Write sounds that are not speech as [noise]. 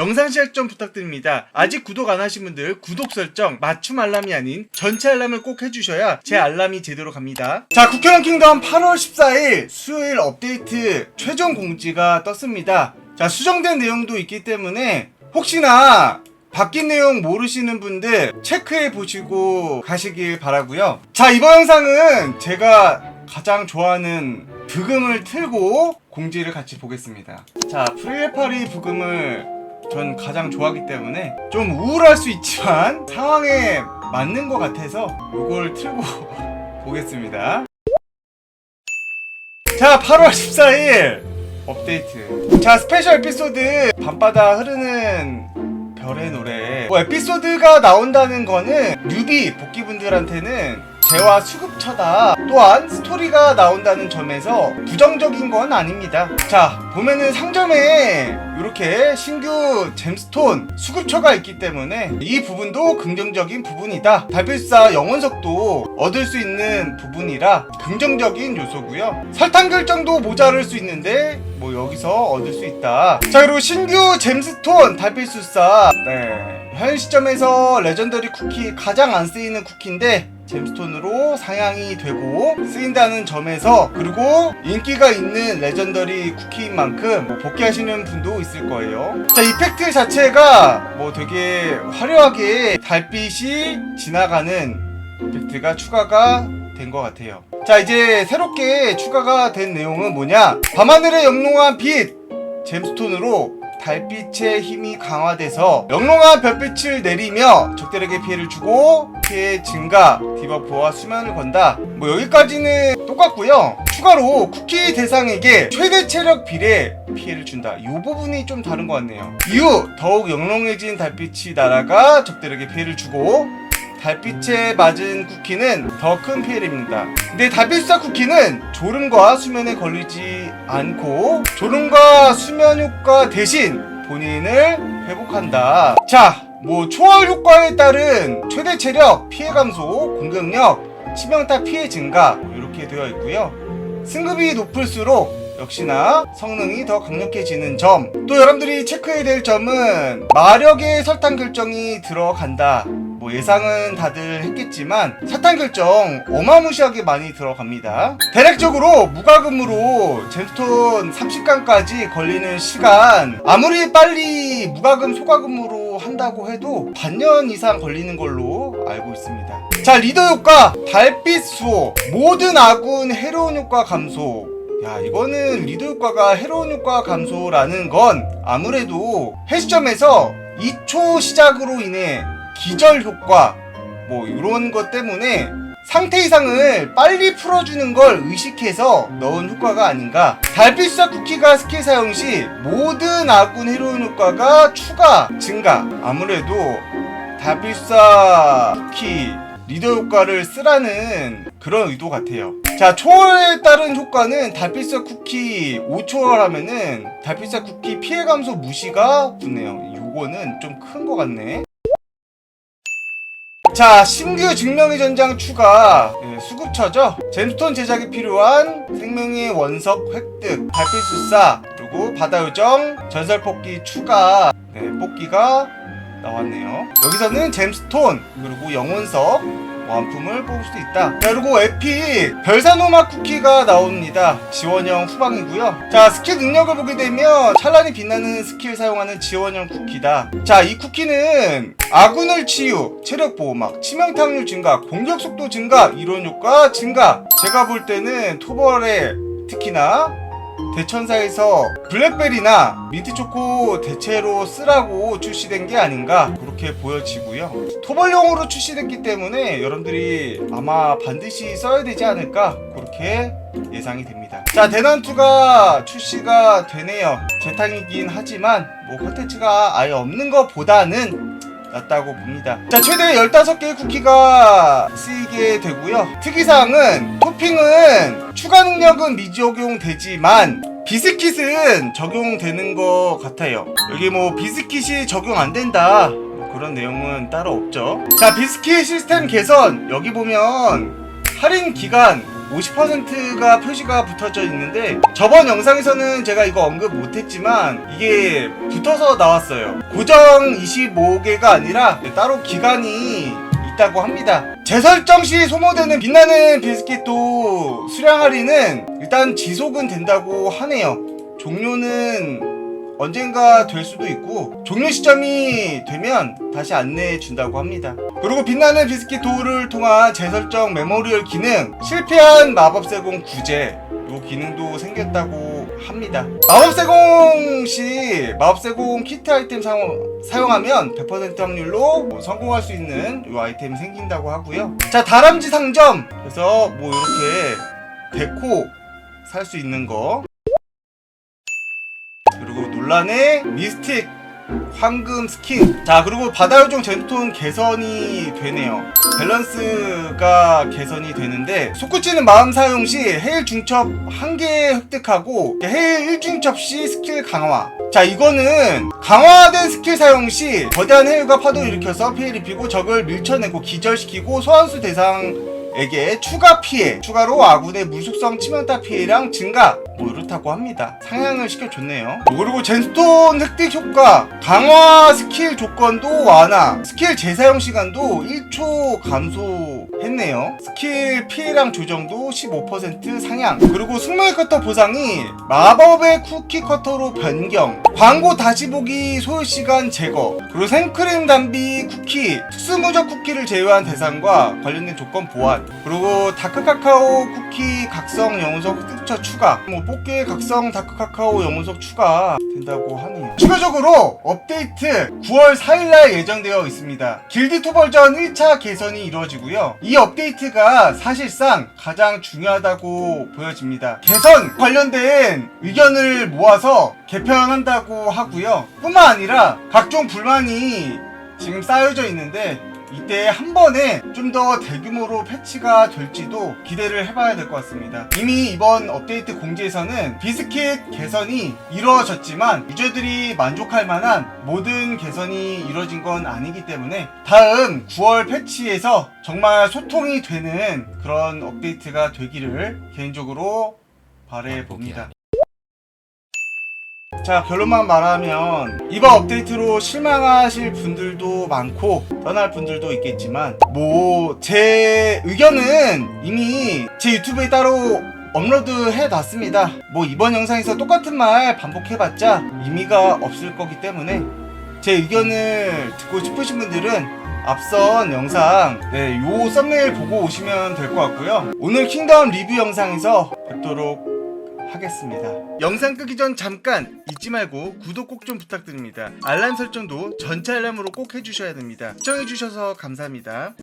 영상 시작 좀 부탁드립니다. 아직 구독 안 하신 분들 구독 설정 맞춤 알람이 아닌 전체 알람을 꼭 해주셔야 제 알람이 제대로 갑니다. 자 국회의원 킹덤 8월 14일 수요일 업데이트 최종 공지가 떴습니다. 자 수정된 내용도 있기 때문에 혹시나 바뀐 내용 모르시는 분들 체크해 보시고 가시길 바라고요. 자 이번 영상은 제가 가장 좋아하는 부금을 틀고 공지를 같이 보겠습니다. 자 프리레파리 부금을 전 가장 좋아하기 때문에 좀 우울할 수 있지만 상황에 맞는 것 같아서 이걸 틀고 [laughs] 보겠습니다. 자 8월 14일 업데이트. 자 스페셜 에피소드 밤바다 흐르는 별의 노래. 뭐 에피소드가 나온다는 거는 뉴비 복귀분들한테는 재화 수급처다. 또한 스토리가 나온다는 점에서 부정적인 건 아닙니다. 자 보면은 상점에 이렇게 신규 잼스톤 수급처가 있기 때문에 이 부분도 긍정적인 부분이다. 달빛사 영원석도 얻을 수 있는 부분이라 긍정적인 요소고요. 설탕 결정도 모자랄 수 있는데 뭐 여기서 얻을 수 있다. 자 그리고 신규 잼스톤 달빛술사 네. 현 시점에서 레전더리 쿠키 가장 안 쓰이는 쿠키인데 잼스톤으로 상향이 되고 쓰인다는 점에서 그리고 인기가 있는 레전더리 쿠키인 만큼 뭐 복귀하시는 분도 있을 거예요. 자 이펙트 자체가 뭐 되게 화려하게 달빛이 지나가는 이펙트가 추가가 된 것 같아요. 자 이제 새롭게 추가가 된 내용은 뭐냐? 밤하늘의 영롱한 빛 잼스톤으로 달빛의 힘이 강화돼서 영롱한 별빛을 내리며 적들에게 피해를 주고 피해 증가, 디버프와 수면을 건다. 뭐 여기까지는 똑같고요. 추가로 쿠키 대상에게 최대 체력 비례 피해를 준다. 이 부분이 좀 다른 것 같네요. 이후 더욱 영롱해진 달빛이 날아가 적들에게 피해를 주고 달빛에 맞은 쿠키는 더 큰 피해를 입는다. 근데 달빛사 쿠키는 졸음과 수면에 걸리지 않고 졸음과 수면 효과 대신 본인을 회복한다. 자, 뭐 초월 효과에 따른 최대 체력, 피해 감소, 공격력, 치명타 피해 증가 이렇게 되어 있고요. 승급이 높을수록 역시나 성능이 더 강력해지는 점. 또 여러분들이 체크해야 될 점은 마력의 설탕 결정이 들어간다. 뭐 예상은 다들 했겠지만 사탕 결정 어마무시하게 많이 들어갑니다. 대략적으로 무과금으로 잼스톤 30강까지 걸리는 시간 아무리 빨리 무과금 소과금으로 한다고 해도 반년 이상 걸리는 걸로 알고 있습니다. 자 리더 효과 달빛 수호 모든 아군 해로운 효과 감소 야 이거는 리더 효과가 해로운 효과 감소라는 건 아무래도 해시점에서 2초 시작으로 인해 기절 효과 뭐 이런 것 때문에 상태 이상을 빨리 풀어주는 걸 의식해서 넣은 효과가 아닌가 달빛사 쿠키가 스킬 사용 시 모든 아군 해로운 효과가 추가 증가 아무래도 달빛사 쿠키 리더 효과를 쓰라는 그런 의도 같아요. 자, 초월에 따른 효과는 달빛사 쿠키 5초월 하면은 달빛사 쿠키 피해 감소 무시가 붙네요. 요거는 좀 큰 것 같네. 자, 신규 증명의 전장 추가 예, 수급처죠. 잼스톤 제작에 필요한 생명의 원석 획득, 달빛술사, 그리고 바다요정, 전설 뽑기 추가 네, 뽑기가 나왔네요. 여기서는 잼스톤 그리고 영혼석 완품을 뽑을 수도 있다. 자, 그리고 에픽 별사노마 쿠키가 나옵니다. 지원형 후방이고요. 자, 스킬 능력을 보게 되면 찬란히 빛나는 스킬 사용하는 지원형 쿠키다. 자, 이 쿠키는 아군을 치유, 체력 보호막, 치명타률 증가, 공격 속도 증가, 이론 효과 증가. 제가 볼 때는 토벌에 특히나 대천사에서 블랙베리나 민트초코 대체로 쓰라고 출시된 게 아닌가 그렇게 보여지고요. 토벌용으로 출시됐기 때문에 여러분들이 아마 반드시 써야 되지 않을까 그렇게 예상이 됩니다. 자 대난투가 출시가 되네요. 재탕이긴 하지만 뭐 컨텐츠가 아예 없는 것보다는 낫다고 봅니다. 자, 최대 15개의 쿠키가 쓰이게 되고요. 특이사항은 토핑은 추가 능력은 미적용 되지만 비스킷은 적용되는 것 같아요. 여기 뭐 비스킷이 적용 안 된다. 뭐 그런 내용은 따로 없죠. 자, 비스킷 시스템 개선. 여기 보면 할인 기간 50%가 표시가 붙어져 있는데 저번 영상에서는 제가 이거 언급 못했지만 이게 붙어서 나왔어요. 고정 25개가 아니라 따로 기간이 있다고 합니다. 재설정 시 소모되는 빛나는 비스킷도 수량 할인은 일단 지속은 된다고 하네요. 종료는 언젠가 될 수도 있고 종료 시점이 되면 다시 안내해 준다고 합니다. 그리고 빛나는 비스킷 도어를 통한 재설정 메모리얼 기능 실패한 마법세공 구제 요 기능도 생겼다고 합니다. 마법세공 시 마법세공 키트 아이템 사용, 사용 하면 100% 확률로 뭐 성공할 수 있는 요 아이템이 생긴다고 하고요. 자 다람쥐 상점 그래서 뭐 이렇게 데코 살 수 있는 거 논란의 미스틱 황금 스킨. 자 그리고 바다요정 젠톤 개선이 되네요. 밸런스가 개선이 되는데 속구찌는 마음 사용 시 헤일 중첩 한 개 획득하고 헤일 1중첩 시 스킬 강화. 자 이거는 강화된 스킬 사용 시 거대한 해일과 파도 일으켜서 피해를 입히고 적을 밀쳐내고 기절시키고 소환수 대상 에게 추가 피해 추가로 아군의 물속성 치명타 피해량 증가 뭐 이렇다고 합니다. 상향을 시켜줬네요. 그리고 젠스톤 획득 효과 강화 스킬 조건도 완화. 스킬 재사용 시간도 1초 감소했네요. 스킬 피해량 조정도 15% 상향. 그리고 숙명의 커터 보상이 마법의 쿠키 커터로 변경. 광고 다시 보기 소요 시간 제거. 그리고 생크림 담비 쿠키 특수 무적 쿠키를 제외한 대상과 관련된 조건 보완 그리고 다크 카카오 쿠키 각성 영웅석 획득처 추가. 뭐 뽑기의 각성 다크 카카오 영웅석 추가 된다고 하네요. 추가적으로 업데이트 9월 4일날 예정되어 있습니다. 길드 토벌전 1차 개선이 이루어지고요. 이 업데이트가 사실상 가장 중요하다고 보여집니다. 개선 관련된 의견을 모아서 개편한다고 하고요. 뿐만 아니라 각종 불만이 지금 쌓여져 있는데 이때 한 번에 좀 더 대규모로 패치가 될지도 기대를 해봐야 될 것 같습니다. 이미 이번 업데이트 공지에서는 비스킷 개선이 이루어졌지만 유저들이 만족할 만한 모든 개선이 이루어진 건 아니기 때문에 다음 9월 패치에서 정말 소통이 되는 그런 업데이트가 되기를 개인적으로 바래 봅니다. 자 결론만 말하면 이번 업데이트로 실망하실 분들도 많고 떠날 분들도 있겠지만 뭐 제 의견은 이미 제 유튜브에 따로 업로드 해놨습니다. 뭐 이번 영상에서 똑같은 말 반복해봤자 의미가 없을 거기 때문에 제 의견을 듣고 싶으신 분들은 앞선 영상 네, 요 썸네일 보고 오시면 될 것 같고요. 오늘 킹덤 리뷰 영상에서 뵙도록 하겠습니다. 영상 끄기 전 잠깐 잊지 말고 구독 꼭 좀 부탁드립니다. 알람 설정도 전체 알람으로 꼭 해주셔야 됩니다. 시청해주셔서 감사합니다.